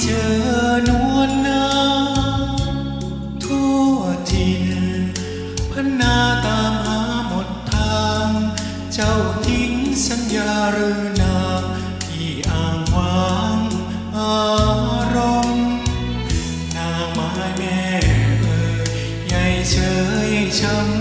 เจอนวลนาทั่วถิ่นพนาตามหาหมดทาง เจ้าทิ้งสัญญาหรือนางที่อ้างว้างอารมณ์นางไม้แม่เอ่ยใหญ่เชยช้ำ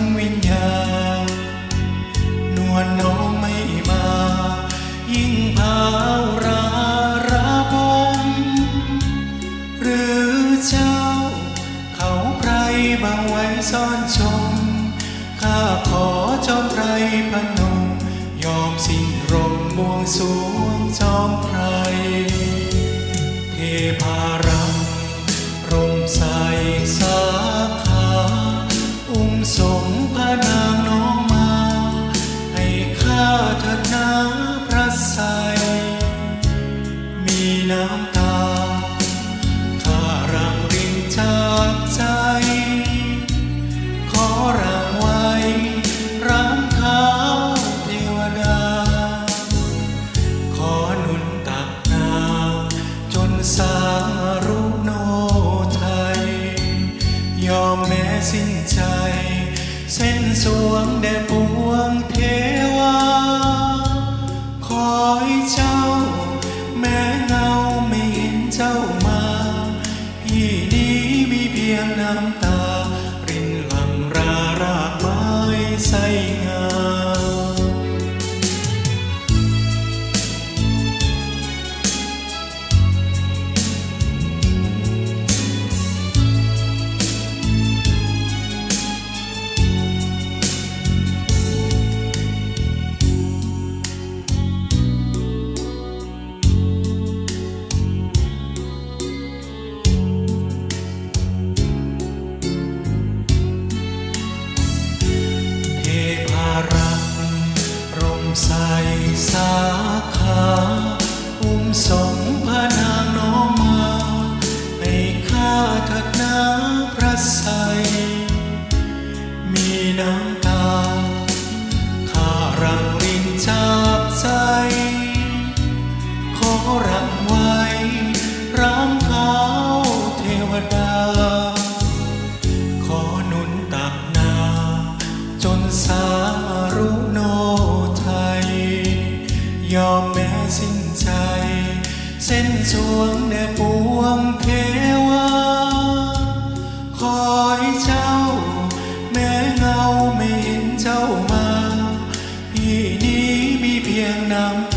ข้าขอจอมไพรพนม ยอมสิ้นรมบวงสวงจอมไพรเทพารังรมใสสา สิ้นใจ เส้นสวงแด่ปวงเทวาคอยเจ้า แม้เงาไม่เห็นเจ้ามาพี่นี้มีเพียงน้ำตา รินหลังรารากไม้ใส ยอมแม้สิ้นใจ เส้นสวงแน่ปวงเทวา คอยเจ้า แม้เงาไม่เห็นเจ้ามา พี่นี้มีเพียงน้ำ